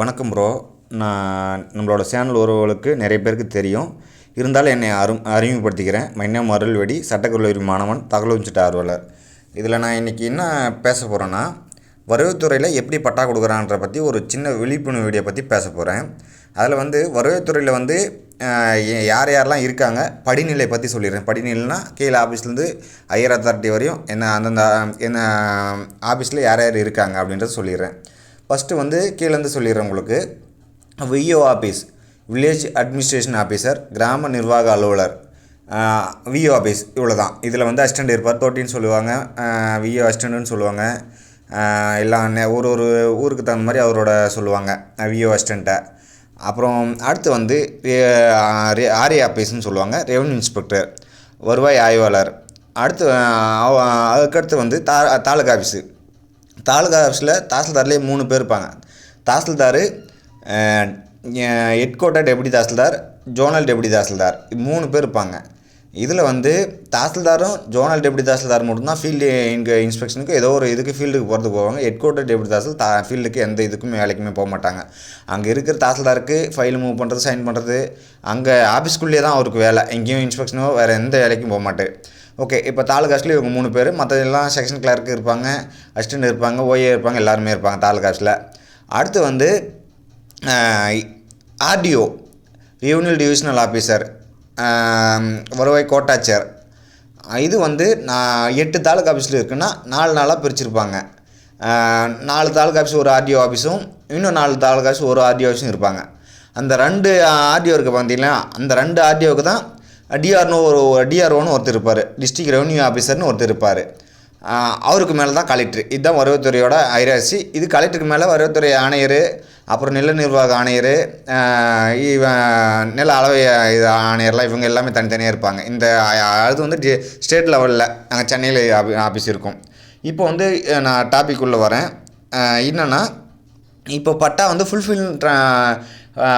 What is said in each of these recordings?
வணக்கம் ப்ரோ நான் நம்மளோட சேனல் உறவுகளுக்கு நிறைய பேருக்கு தெரியும். இருந்தாலும் என்னை அரு அறிமுகப்படுத்திக்கிறேன். மைனம் அருள்வெடி. சட்டக்கல்லூரி மாணவன் தகவல் சட்ட ஆர்வலர். இதில் நான் இன்றைக்கி என்ன பேச போகிறேன்னா வருவாய்த்துறையில் எப்படி பட்டா கொடுக்குறான்ற பற்றி ஒரு சின்ன விழிப்புணர்வு வீடியோ பற்றி பேச போகிறேன் அதில் வந்து வருவாய்த்துறையில் வந்து யார் யாரெல்லாம் இருக்காங்க படிநிலை பற்றி சொல்லிடுறேன். படிநிலைனா கீழே ஆஃபீஸ்லேருந்து ஹையர் அத்தாரிட்டி வரையும் என்ன அந்தந்த என்ன ஆஃபீஸில் யார் யார் இருக்காங்க அப்படின்றத சொல்லிடுறேன். ஃபஸ்ட்டு வந்து கீழேருந்து சொல்லிடுறேன் உங்களுக்கு. VO office village administration officer கிராம நிர்வாக அலுவலர். விஓ ஆஃபீஸ் இவ்வளோ தான் இதில் வந்து அசிஸ்டண்ட் இருப்பார். தோட்டின்னு சொல்லுவாங்க. விஓ அசிஸ்டண்ட்டுன்னு சொல்லுவாங்க. எல்லாம் ஒரு ஒரு ஊருக்கு தகுந்த மாதிரி அவரோட சொல்லுவாங்க விஓ அசிஸ்டண்ட்டை அப்புறம் அடுத்து வந்து ஆர்ஏ ஆஃபீஸ்னு சொல்லுவாங்க ரெவன்யூ இன்ஸ்பெக்டர் வருவாய் ஆய்வாளர். அடுத்து அவ- அதுக்கடுத்து வந்து தா தாலுகா ஆஃபீஸு தாலுகா ஆஃபீஸில் தாசில்தார்லேயே மூணு பேர் இருப்பாங்க. Tahsildar head quarter deputy tahsildar zonal deputy tahsildar. மூணு பேர் இருப்பாங்க. இதில் வந்து தாசில்தாரும் ஜோனல் டெபுட்டி தாசில்தார் மட்டும்தான் ஃபீல்டு இங்கே இன்ஸ்பெக்ஷனுக்கு ஏதோ ஒரு இதுக்கு ஃபீல்டுக்கு போகிறதுக்கு போவாங்க. ஹெட் கோட்டர் டெபுட்டி தாசில் தா ஃபீல்டுக்கு எந்த இதுக்குமே வேலைக்குமே போக மாட்டாங்க. அங்கே இருக்கிற தாசில்தாருக்கு ஃபைல் மூவ் பண்ணுறது சைன் பண்ணுறது அங்கே ஆஃபீஸ்க்குள்ளேயே தான் அவருக்கு வேலை. எங்கேயும் இன்ஸ்பெக்ஷனோ வேறு எந்த வேலைக்கும் போக மாட்டேன் ஓகே இப்போ தாலுகாஸ்ல இவங்க மூணு பேர். மற்றதெல்லாம் செக்ஷன் கிளர்க் இருப்பாங்க அசிஸ்டன்ட் இருப்பாங்க ஓஏ இருப்பாங்க எல்லாருமே இருப்பாங்க தாலுகாஸில் அடுத்து வந்து ஆர்டிஓ ரெவன்யூ டிவிஷனல் ஆஃபீஸர் வருவாய் கோட்டாட்சியர். இது வந்து நான் எட்டு தாலுக்கா ஆஃபீஸில் இருக்குன்னா நாலு நாளாக பிரிச்சுருப்பாங்க. நாலு தாலுக்கா ஆஃபீஸ் ஒரு ஆர்டிஓ ஆஃபீஸும் இன்னும் நாலு தாலுக்கா ஆஃபீஸ் ஒரு ஆர்டிஓ ஆஃபீஸும் இருப்பாங்க. அந்த ரெண்டு ஆர்டிஓ இருக்குது பார்த்தீங்களா அந்த ரெண்டு ஆர்டிஓவுக்கு தான் டிஆர்னு ஒரு டிஆர்ஓன்னு ஒருத்தர் இருப்பார். டிஸ்ட்ரிக்ட் ரெவன்யூ ஆஃபீஸர்னு ஒருத்தர் இருப்பார். அவருக்கு மேலே தான் கலெக்டர் இதுதான் வருவத்துறையோட ஐராசி இது கலெக்டருக்கு மேலே வருவத்துறை ஆணையர் அப்புறம் நில நிர்வாக ஆணையர் இவன் நில அளவை இது ஆணையர்லாம் இவங்க எல்லாமே தனித்தனியாக இருப்பாங்க. இந்த அது வந்து ஸ்டேட் லெவலில் அங்கே சென்னையில் ஆஃபீஸ் இருக்கும். இப்போ வந்து நான் டாபிக் உள்ளே வரேன். என்னென்னா இப்போ பட்டா வந்து ஃபுல்ஃபில்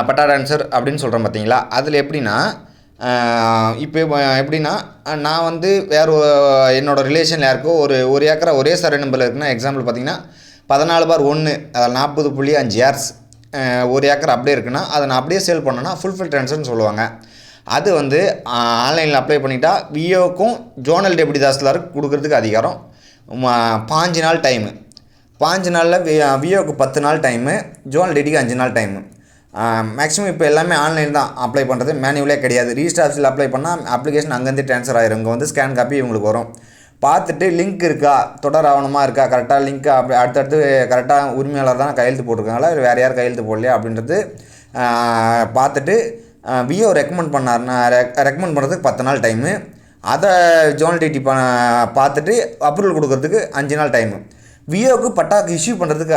பட்டா டான்சர் அப்படின்னு சொல்கிறேன் பார்த்தீங்களா அதில் எப்படின்னா இப்போ எப்படின்னா நான் வந்து வேறு என்னோடய ரிலேஷனில் யாருக்கோ ஒரு ஒரு ஏக்கரா ஒரே சர்வே நம்பரில் இருக்குன்னா எக்ஸாம்பிள் பார்த்தீங்கன்னா பதினாலு பார் ஒன்று அதில் நாற்பது புள்ளி அஞ்சு ஏர்ஸ் ஒரு ஏக்கர் அப்படியே இருக்குன்னா அதை நான் அப்படியே சேல் பண்ணேன்னா ஃபுல்ஃபில் ட்ரான்ஸ்ஃபர்னு சொல்லுவாங்க. அது வந்து ஆன்லைனில் அப்ளை பண்ணிட்டா விஓக்கும் ஜோனல் டெபுட்டி தாசில்தாருக்கு கொடுக்குறதுக்கு அதிகாரம் பாஞ்சு நாள் டைமு பாஞ்சு நாளில் வி விஓக்கு பத்து நாள் டைமு ஜோனல் டெடிக்கு அஞ்சு நாள் டைமு மேக்ஸிமம் இப்போ எல்லாமே ஆன்லைன் தான் அப்ளை பண்ணுறது மேனுவலே கிடையாது. ரிஜிஸ்டர் ஆஃபீஸில் அப்ளை பண்ணால் அப்ளிகேஷன் அங்கேருந்து ட்ரான்ஸ்ஃபர் ஆயிரும். இங்கே வந்து ஸ்கேன் காப்பி இவங்களுக்கு வரும். பார்த்துட்டு லிங்க் இருக்கா? தொடர் ஆவணமாக இருக்கா? கரெக்டாக லிங்க் அப்படி அடுத்தடுத்து கரெக்டாக உரிமையாளர் தான் கையெழுத்து போட்டிருக்காங்களா? இல்லை வேறு யார் கையெழுத்து போடலையா? அப்படின்றது பார்த்துட்டு விஓ ரெக்கமெண்ட் பண்ணார்னா ரெக்கமெண்ட் பண்ணுறதுக்கு பத்து நாள் டைமு அதை ஜோனல் டிடி ப பார்த்துட்டு அப்ரூவல் கொடுக்குறதுக்கு அஞ்சு நாள் டைமு விஓக்கு பட்டாக்கு இஷ்யூ பண்ணுறதுக்கு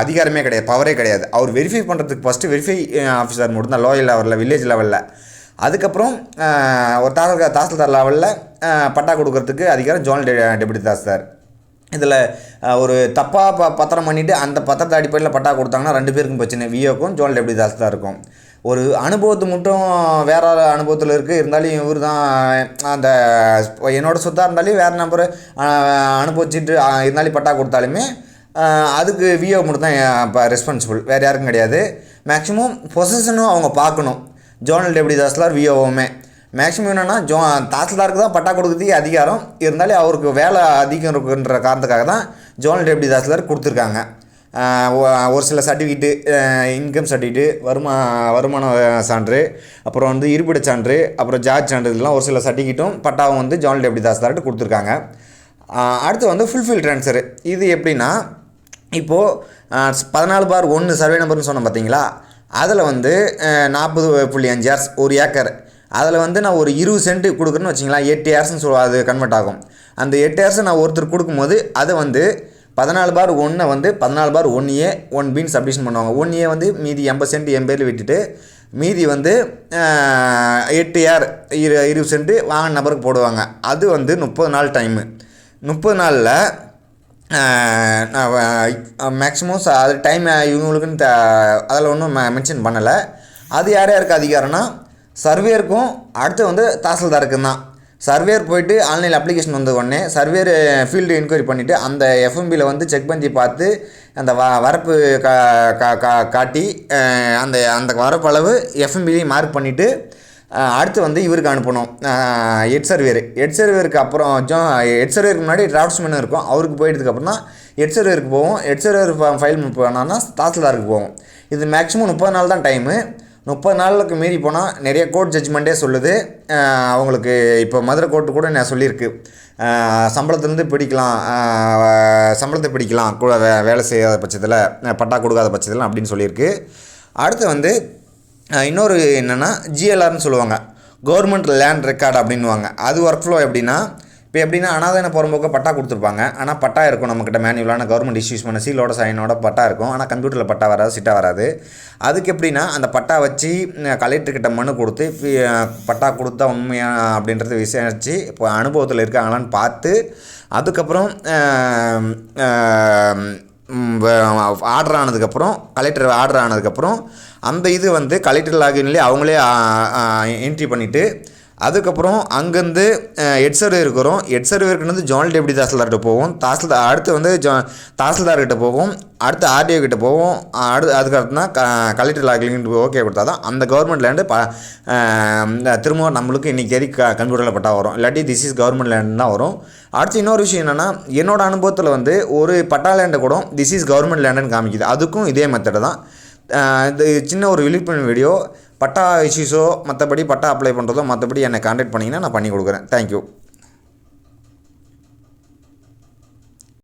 அதிகாரமே கிடையாது பவரே கிடையாது. அவர் வெரிஃபை பண்ணுறதுக்கு ஃபஸ்ட்டு வெரிஃபை ஆஃபீஸர் மட்டும்தான் லோயல் லெவலில் வில்லேஜ் லெவலில் அதுக்கப்புறம் ஒரு தாலுகா தாசில்தார் லெவலில் பட்டா கொடுக்கறதுக்கு அதிகாரம் ஜோனல் டெ டெபுட்டி தாசில்தார் இதில் ஒரு தப்பாக ப பத்திரம் பண்ணிவிட்டு அந்த பத்திரத்தை அடிப்படையில் பட்டா கொடுத்தாங்கன்னா ரெண்டு பேருக்கும் பிரச்சனை விஓக்கும் ஜோனல் டெபுட்டி தாசில்தார் இருக்கும் ஒரு அனுபவத்து மட்டும் வேற அனுபவத்தில் இருக்குது இருந்தாலும் இவர் தான் அந்த என்னோட சொத்தாக இருந்தாலும் வேறு நம்பர் அனுபவிச்சுட்டு இருந்தாலும் பட்டா கொடுத்தாலுமே அதுக்கு விஓ மட்டும் தான் இப்போ ரெஸ்பான்சிபிள் வேறு யாருக்கும் கிடையாது. மேக்ஸிமம் பொசிஷனும் அவங்க பார்க்கணும். ஜோனல் டெபுட்டி தாஸ்லார் விஓவுமே மேக்ஸிமம் என்னென்னா ஜோ தாசில்தாருக்கு தான் பட்டா கொடுக்குறதுக்கு அதிகாரம். இருந்தாலும் அவருக்கு வேலை அதிகம் இருக்குன்ற காரணத்துக்காக தான் ஜோனல் டெபுட்டி தாசில்தார் கொடுத்துருக்காங்க. ஒரு சில சர்டிஃபிகேட்டு இன்கம் சர்டிஃபிகேட்டு வருமா வருமான சான்று அப்புறம் வந்து இருப்பிட சான்று அப்புறம் ஜார்ஜ் சான்று இதெல்லாம் ஒரு சில சர்டிஃபிகேட்டும் பட்டாவும் வந்து ஜான் டெபுட்டி தாஸ்தார்ட்டு கொடுத்துருக்காங்க. அடுத்து வந்து ஃபுல்ஃபில் ட்ரான்ஸ்ஃபர் இது எப்படின்னா இப்போது பதினாலு பார் ஒன்று சர்வே நம்பர்னு சொன்னோம் பார்த்தீங்களா அதில் வந்து நாற்பது புள்ளி அஞ்சு ஏர்ஸ் ஒரு ஏக்கர். அதில் வந்து நான் ஒரு இருபது சென்ட் கொடுக்குறேன்னு வச்சிங்களா எட்டு ஏர்ஸ்ன்னு சொல்லுவோம் அது கன்வெர்ட் ஆகும். அந்த எட்டு ஏர்ஸை நான் ஒருத்தர் கொடுக்கும்போது அதை வந்து பதினாலு பார் ஒன்றை வந்து பதினாலு பார் ஒன் ஏ ஒன் பின் சப்டிஷன் பண்ணுவாங்க. ஒன் ஏ வந்து மீதி எண்பது சென்ட் என் பேரில் விட்டுட்டு மீதி வந்து எட்டு ஏர் இரு இருபது சென்ட் வாங்கின நபருக்கு போடுவாங்க. அது வந்து முப்பது நாள் டைமு முப்பது நாளில் மேக்ஸிமம் அது டைம் இவங்களுக்குன்னு த அதில் ஒன்றும் மென்ஷன் பண்ணலை. அது யார் யாருக்கு அதிகாரம்னா சர்வேருக்கும் அடுத்து வந்து தாசில்தாருக்கும் தான் சர்வேர் போயிட்டு ஆன்லைன் அப்ளிகேஷன் வந்த உடனே சர்வேர் ஃபீல்டு என்கொயரி பண்ணிவிட்டு அந்த எஃப்எம்பியில் வந்து செக் பண்ணி பார்த்து அந்த வ வரப்பு கா கா கா காட்டி அந்த அந்த வரப்பளவு எஃப்எம்பிலையும் மார்க் பண்ணிவிட்டு அடுத்து வந்து இவருக்கு அனுப்பணும். ஹெட் சர்வேர் ஹெட் சர்வேருக்கு அப்புறம் ஜோ ஹெட் சர்வேருக்கு முன்னாடி டிராஃப்ட்ஸ்மேன் இருக்கும். அவருக்கு போயிட்டதுக்கப்புறம் தான் ஹெட் சர்வேருக்கு போவோம். ஹெட் சர்வேர் ஃபைல் போனோன்னா தாசில்தாருக்கு போவோம். இது மேக்ஸிமம் முப்பது நாள் தான் டைமு முப்பது நாளுக்கு மீறி போனால் நிறைய கோர்ட் ஜட்ஜ்மெண்ட்டே சொல்லுது. அவங்களுக்கு இப்போ மதுரை கோர்ட்டு கூட நான் சொல்லியிருக்கு. சம்பளத்துலேருந்து பிடிக்கலாம். சம்பளத்தை பிடிக்கலாம். கூட வே வேலை செய்யாத பட்சத்தில் பட்டா கொடுக்காத பட்சத்தில் அப்படின்னு சொல்லியிருக்கு. அடுத்து வந்து இன்னொரு என்னென்னா ஜிஎல்ஆர்னு சொல்லுவாங்க. கவர்மெண்ட் லேண்ட் ரெக்கார்டு அப்படின்வாங்க அது ஒர்க் ஃப்ளோ எப்படின்னா இப்போ எப்படின்னா அனாதான புறம்போக்க பட்டா கொடுத்துருப்பாங்க. ஆனால் பட்டா இருக்கும் நம்மக்கிட்ட மேனுவலான கவர்மெண்ட் இஷ்யூஸ் பண்ண சீலோட சைனோட பட்டா இருக்கும். ஆனால் கம்ப்யூட்டரில் பட்டா வராது சிட்டா வராது. அதுக்கு எப்படின்னா அந்த பட்டா வச்சு கலெக்டர்கிட்ட மனு கொடுத்து பட்டா கொடுத்தா உண்மையா அப்படின்றத விசாரித்து இப்போ அனுபவத்தில் இருக்காங்களான்னு பார்த்து அதுக்கப்புறம் ஆர்டர் ஆனதுக்கப்புறம் கலெக்டர் ஆர்டர் ஆனதுக்கப்புறம் அந்த இது வந்து கலெக்டர் லாகின்லேயே அவங்களே என்ட்ரி பண்ணிவிட்டு அதுக்கப்புறம் அங்கேருந்து ஹெட் சர்வே இருக்கிறோம். ஹெட் சர்வேருக்கு வந்து ஜோனல் டெப்டி தாசில்தார்கிட்ட போவோம். தாசில்தார் அடுத்து வந்து ஜோ தாசில்தார்கிட்ட போவோம். அடுத்து ஆர்டிஓ கிட்ட போவோம். அடுத்து அதுக்கடுத்து தான் க கலெக்டர் லாகின் ஓகே கொடுத்தா தான் அந்த கவர்மெண்ட் லேண்டு ப திரும்ப நம்மளுக்கு இன்றைக்கி தேதி க கம்ப்யூட்டரில் பட்டா வரும். இல்லாட்டி திஸ் இஸ் கவர்மெண்ட் லேண்ட் தான் வரும். அடுத்து இன்னொரு விஷயம் என்னென்னா என்னோட அனுபவத்தில் வந்து ஒரு பட்டா லேண்டை கூட திஸ் இஸ் கவர்மெண்ட் லேண்டுன்னு காமிக்குது. அதுக்கும் இதே மெத்தடு தான். இது சின்ன ஒரு விழிப்புணர்வு வீடியோ பட்டா இஷ்யூஸோ மற்றபடி பட்டா அப்ளை பண்ணுறதோ மற்றபடி என்னை கான்டாக்ட் பண்ணிங்கன்னா நான் பண்ணி கொடுக்குறேன். தேங்க்யூ